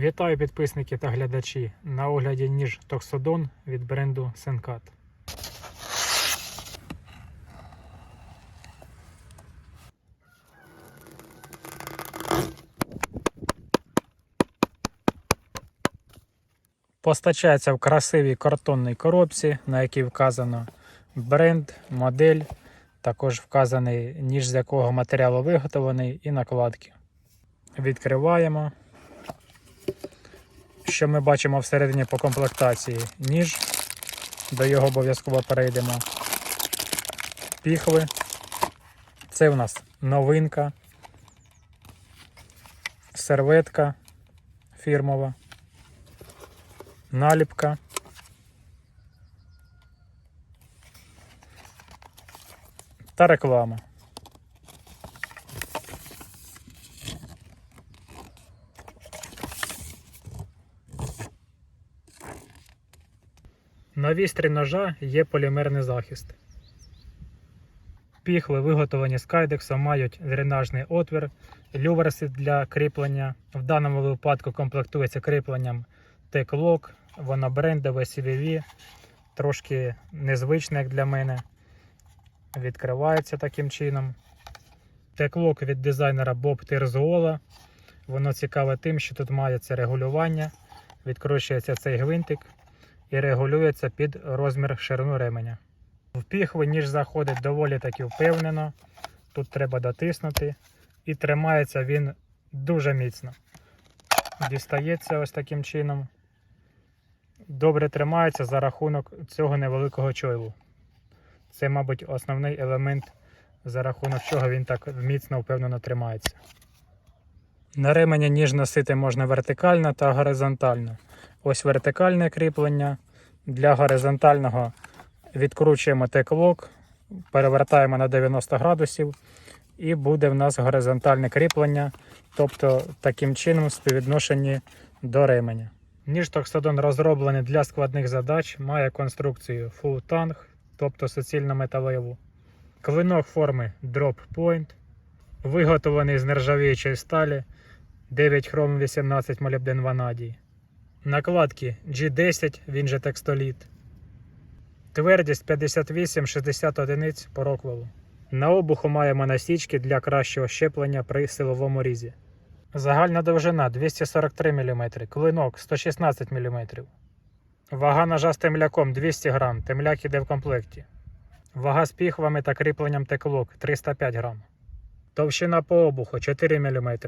Вітаю підписники та глядачі. На огляді ніж Токсодон від бренду Сенкат. Постачається в красивій картонній коробці, на якій вказано бренд, модель, також вказаний ніж з якого матеріалу виготовлений і накладки. Відкриваємо. Що ми бачимо всередині по комплектації? Ніж, до його обов'язково перейдемо. Піхви. Це в нас новинка, серветка фірмова, наліпка. Та реклама. На вістрі ножа є полімерний захист. Піхви, виготовлені з кайдексу, мають дренажний отвір, люверси для кріплення. В даному випадку комплектується кріпленням T-Lock, воно брендове CVV, трошки незвичне як для мене. Відкривається таким чином. T-Lock від дизайнера Bob Terzuola. Воно цікаве тим, що тут мається регулювання, відкручується цей гвинтик і регулюється під розмір ширину ременя. В піхви ніж заходить доволі таки впевнено. Тут треба дотиснути. І тримається він дуже міцно. Дістається ось таким чином. Добре тримається за рахунок цього невеликого чойлу. Це, мабуть, основний елемент, за рахунок чого він так міцно впевнено тримається. На ремені ніж носити можна вертикально та горизонтально. Ось вертикальне кріплення. Для горизонтального відкручуємо теклок, перевертаємо на 90 градусів, і буде в нас горизонтальне кріплення, тобто таким чином в співвідношенні до ременя. Ніж Токсодон розроблений для складних задач, має конструкцію Full Tang, тобто суцільно металеву. Клинок форми Drop Point, виготовлений з нержавіючої сталі 9 хром 18 молібден ванадій. Накладки G10, він же текстоліт. Твердість 58-60 одиниць по роквелу. На обуху маємо насічки для кращого щеплення при силовому різі. Загальна довжина 243 мм, клинок 116 мм. Вага ножа з темляком 200 г, темляк іде в комплекті. Вага з піхвами та кріпленням теклок 305 г. Товщина по обуху 4 мм.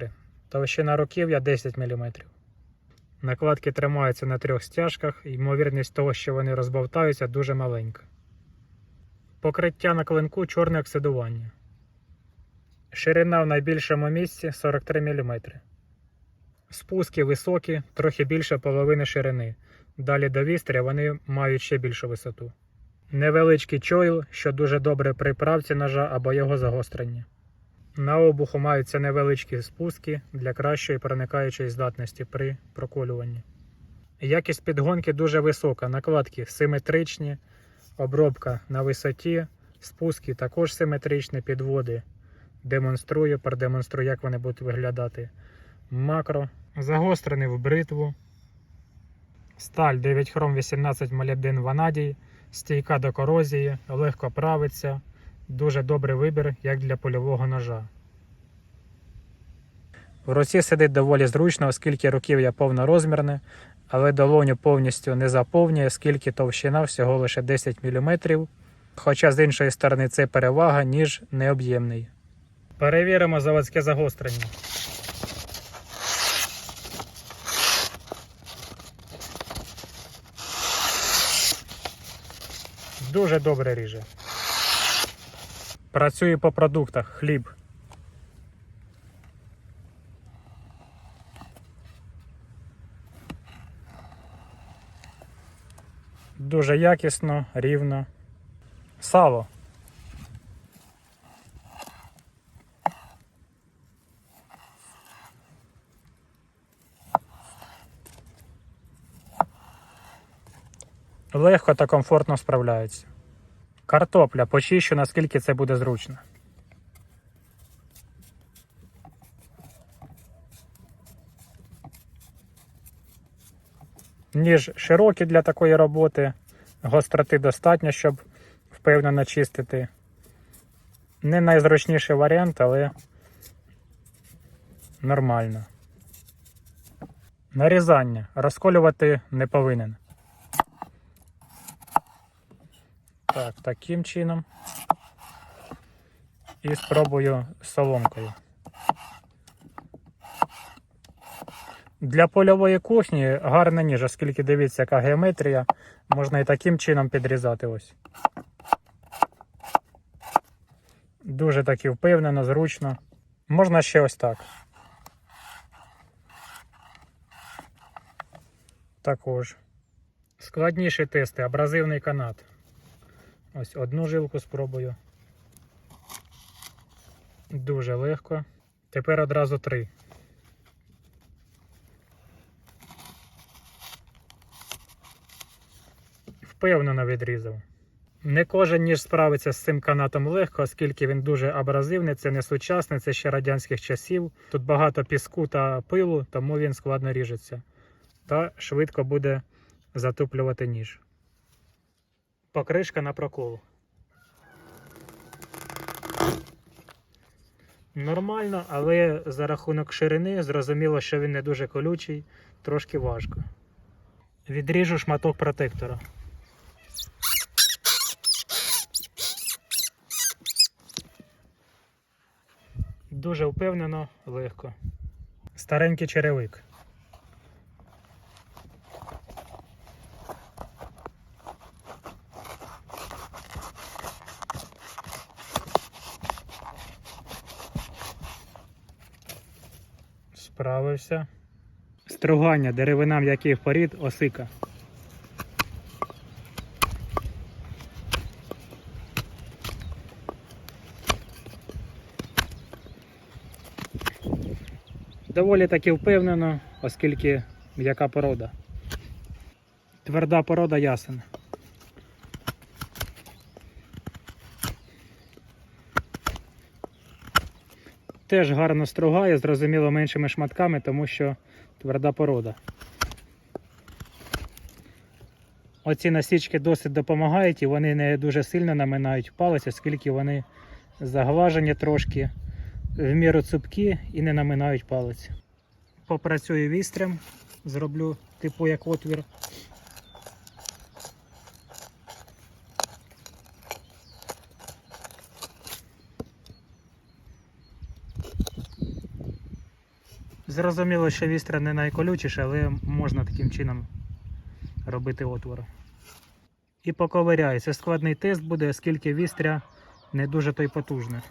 Товщина руків'я 10 мм. Накладки тримаються на трьох стяжках, ймовірність того, що вони розбовтаються, дуже маленька. Покриття на клинку чорне оксидування. Ширина в найбільшому місці 43 мм. Спуски високі, трохи більше половини ширини. Далі до вістря вони мають ще більшу висоту. Невеличкий чойл, що дуже добре при правці ножа або його загостренні. На обуху маються невеличкі спуски для кращої проникаючої здатності при проколюванні. Якість підгонки дуже висока, накладки симетричні, обробка на висоті, спуски також симетричні, підводи. Демонструю, продемонструю, як вони будуть виглядати. Макро, загострений в бритву. Сталь 9 хром 18 молібден ванадій, стійка до корозії, легко правиться. Дуже добрий вибір, як для польового ножа. В руці сидить доволі зручно, оскільки руків'я повнорозмірне, але долоню повністю не заповнює, оскільки товщина всього лише 10 мм. Хоча з іншої сторони це перевага, ніж необ'ємний. Перевіримо заводське загострення. Дуже добре ріже. Працюю по продуктах хліб. Дуже якісно, рівно. Сало. Легко та комфортно справляється. Картопля почищу, наскільки це буде зручно. Ніж широкий для такої роботи, гостроти достатньо, щоб впевнено чистити. Не найзручніший варіант, але нормально. Нарізання. Розколювати не повинен. Так, таким чином. І спробую соломкою. Для польової кухні гарна ніж, оскільки дивіться, яка геометрія, можна і таким чином підрізати ось. Дуже таки впевнено, зручно. Можна ще ось так. Також. Складніші тести, абразивний канат. Ось одну жилку спробую. Дуже легко. Тепер одразу три. Впевнено відрізав. Не кожен ніж справиться з цим канатом легко, оскільки він дуже абразивний, це не сучасний, це ще радянських часів. Тут багато піску та пилу, тому він складно ріжеться. Та швидко буде затуплювати ніж. Покришка на прокол. Нормально, але за рахунок ширини зрозуміло, що він не дуже колючий, трошки важко. Відріжу шматок протектора. Дуже впевнено, легко. Старенький черевик. Справився. Стругання деревина м'яких порід осика. Доволі таки впевнено, оскільки м'яка порода. Тверда порода ясен. Теж гарно стругає, зрозуміло меншими шматками, тому що тверда порода. Оці насічки досить допомагають і вони не дуже сильно наминають палець, оскільки вони заглажені трошки, в міру цупкі і не наминають палець. Попрацюю вістрям, зроблю типу як отвір. Зрозуміло, що вістря не найколючіше, але можна таким чином робити отвори. І поковиряю. Це складний тест буде, оскільки вістря не дуже той потужне.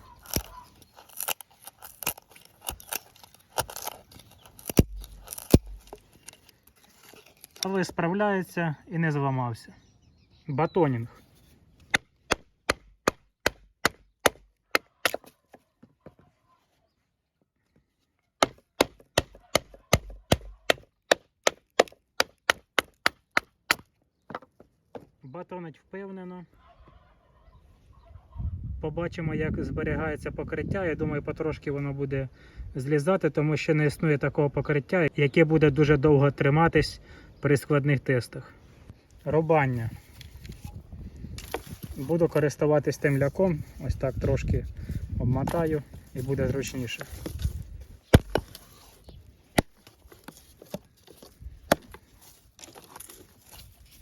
Але справляється і не зламався. Батонінг. Батонить впевнено. Побачимо, як зберігається покриття. Я думаю, потрошки воно буде злізати, тому що не існує такого покриття, яке буде дуже довго триматись при складних тестах. Рубання. Буду користуватись темляком. Ось так трошки обмотаю і буде зручніше.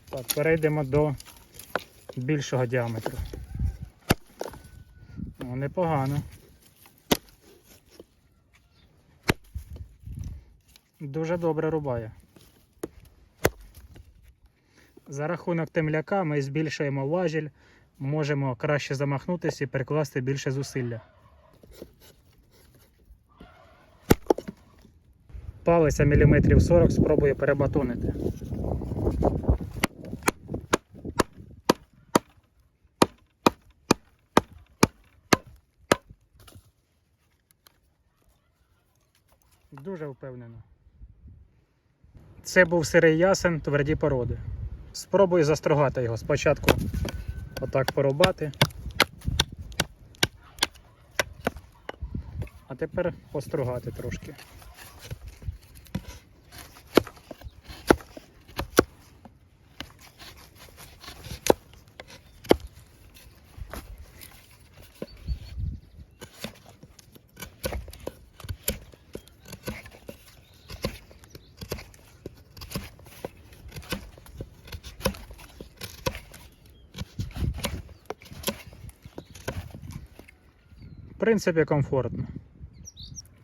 Так, перейдемо до більшого діаметру. Непогано. Дуже добре рубає. За рахунок темляка ми збільшуємо важіль, можемо краще замахнутися і перекласти більше зусилля. Палиця міліметрів 40 спробую перебатонити. Дуже впевнено. Це був сирий ясен тверді породи. Спробую застрогати його. Спочатку отак порубати. А тепер постругати трошки. Принципі, комфортно.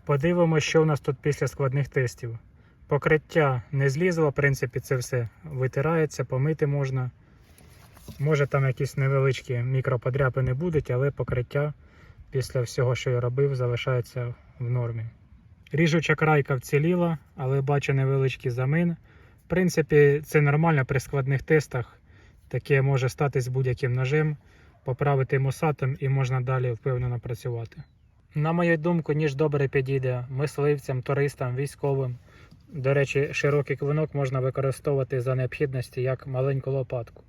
Подивимося, що у нас тут після складних тестів. Покриття не злізло, в принципі, це все витирається, помити можна. Може там якісь невеличкі мікроподряпини будуть, але покриття після всього, що я робив, залишається в нормі. Ріжуча крайка вціліла, але бачу невеличкий замин. В принципі, це нормально при складних тестах. Таке може статись будь-яким ножем, поправити мусатом і можна далі впевнено працювати. На мою думку, ніж добре підійде мисливцям, туристам, військовим. До речі, широкий клинок можна використовувати за необхідності як маленьку лопатку.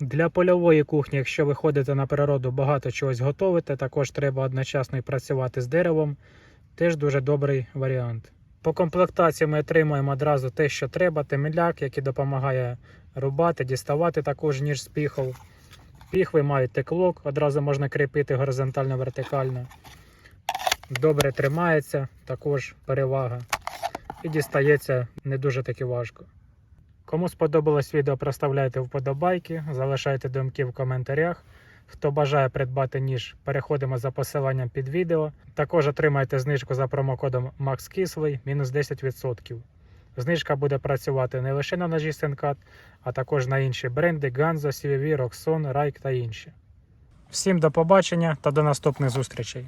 Для польової кухні, якщо ви ходите на природу, багато чогось готовите, також треба одночасно і працювати з деревом. Теж дуже добрий варіант. По комплектації ми отримуємо одразу те, що треба, теміляк, який допомагає рубати, діставати також ніж з піхов. Піхви мають теклок, одразу можна кріпити горизонтально-вертикально. Добре тримається, також перевага. І дістається не дуже таки важко. Кому сподобалось відео, проставляйте вподобайки, залишайте думки в коментарях. Хто бажає придбати ніж, переходимо за посиланням під відео. Також отримайте знижку за промокодом MAXKISLEY мінус 10%. Знижка буде працювати не лише на ножі Сенкат, а також на інші бренди Ganzo, CVV, Roxon, Райк та інші. Всім до побачення та до наступних зустрічей!